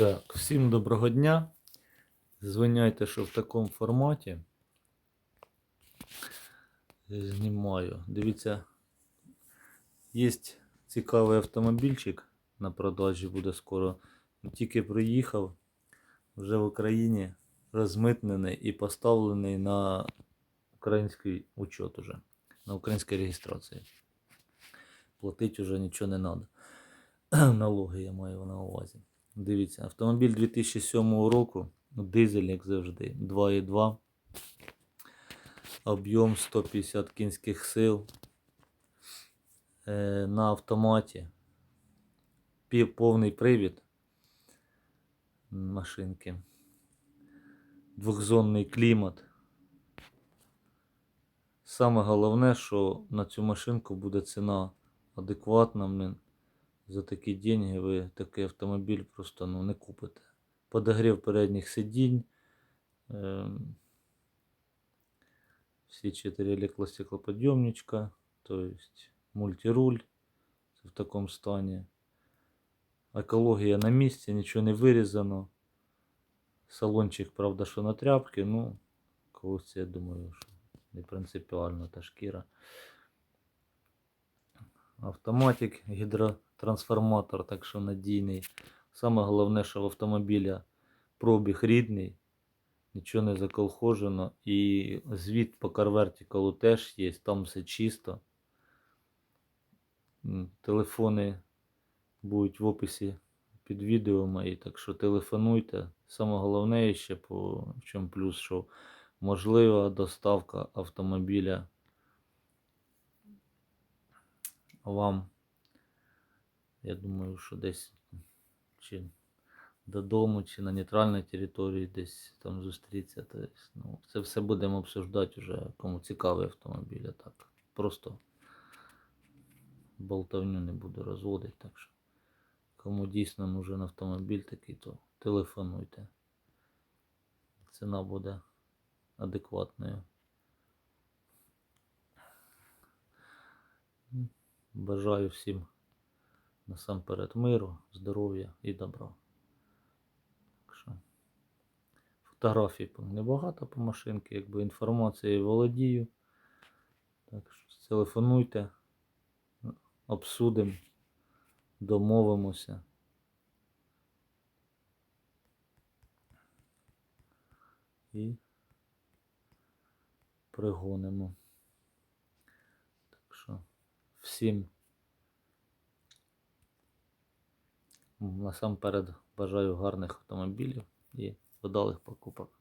Так, всім доброго дня. Звиняйте, що в такому форматі знімаю. Дивіться, є цікавий автомобільчик на продажі буде скоро. Тільки приїхав, вже в Україні розмитнений і поставлений на український учет уже, на українській реєстрації. Платити вже нічого не треба. Налоги я маю на увазі. Дивіться, автомобіль 2007 року, ну, дизель, як завжди, 2,2. Об'єм 150 кінських сил. Е, на автоматі. Повний привід машинки. Двохзонний клімат. Саме головне, що на цю машинку буде ціна адекватна. За такі деньги ви такий автомобіль просто ну, не купите. Подогрів передніх сидінь. ем, всі чотири електростеклоподйомничка, то есть мультируль в такому стані. Екологія на місці, нічого не вирізано. Салончик, правда, що на тряпки, ну, когось я думаю, що не принципіально та шкіра. Автоматик, гідротрансформатор, так що надійний. Саме головне, що в автомобіля пробіг рідний, нічого не заколхожено. І звіт по карвертикалу теж є, там все чисто. Телефони будуть в описі під відео мої, так що телефонуйте. Саме головне ще по в чому плюс, що можлива доставка автомобіля вам. Я думаю, що десь чи додому, чи на нейтральній території десь там зустріться. То есть, ну, це все будемо обсуждати вже, кому цікавий автомобіль. А так. Просто болтовню не буду розводити. Так що, кому дійсно нужен автомобіль такий, то телефонуйте. Ціна буде адекватною. Бажаю всім насамперед миру, здоров'я і добра. Фотографій небагато по машинці, якби інформацією володію. Так що телефонуйте, обсудимо, домовимося. І пригонимо. Так що всім насамперед бажаю гарних автомобілів і вдалих покупок.